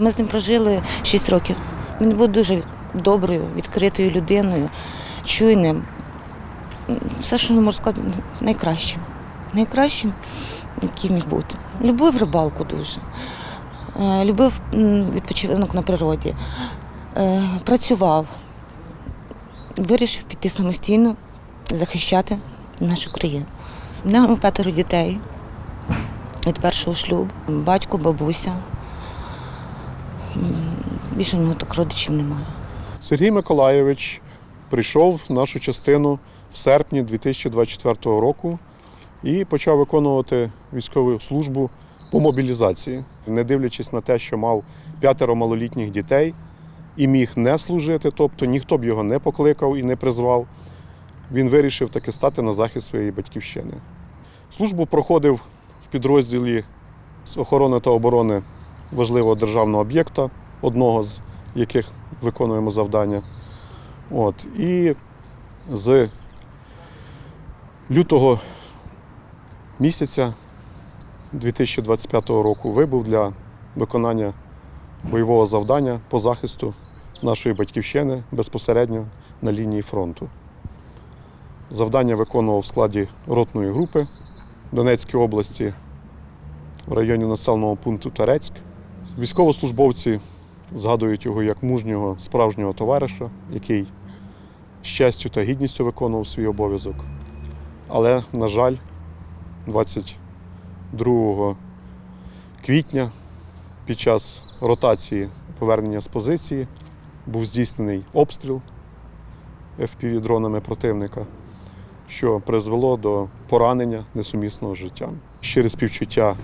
Ми з ним прожили 6 років. Він був дуже доброю, відкритою людиною, чуйним. Все, що не можу сказати, найкращим. Найкращим, який міг бути. Любив рибалку дуже. Е, Любив відпочинок на природі. Е, Працював. Вирішив піти самостійно захищати нашу країну. У нього п'ятеро дітей від першого шлюбу. Батько, бабуся. Більше у нього так родичів немає. Сергій Миколайович прийшов в нашу частину в серпні 2024 року і почав виконувати військову службу по мобілізації, не дивлячись на те, що мав п'ятеро малолітніх дітей і міг не служити, тобто ніхто б його не покликав і не призвав. Він вирішив таки стати на захист своєї батьківщини. Службу проходив в підрозділі з охорони та оборони важливого державного об'єкта, одного з яких виконуємо завдання. От. І з лютого місяця 2025 року вибув для виконання бойового завдання по захисту нашої батьківщини безпосередньо на лінії фронту. Завдання виконував в складі ротної групи в Донецькій області в районі населеного пункту Тарецьк. Військовослужбовці згадують його як мужнього справжнього товариша, який з честю та гідністю виконував свій обов'язок. Але, на жаль, 22 квітня під час ротації повернення з позиції був здійснений обстріл FPV-дронами противника, що призвело до поранення несумісного з життям. Щире співчуття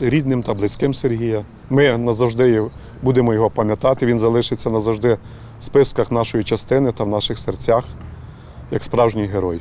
рідним та близьким Сергія. Ми назавжди будемо його пам'ятати. Він залишиться назавжди в списках нашої частини та в наших серцях як справжній герой.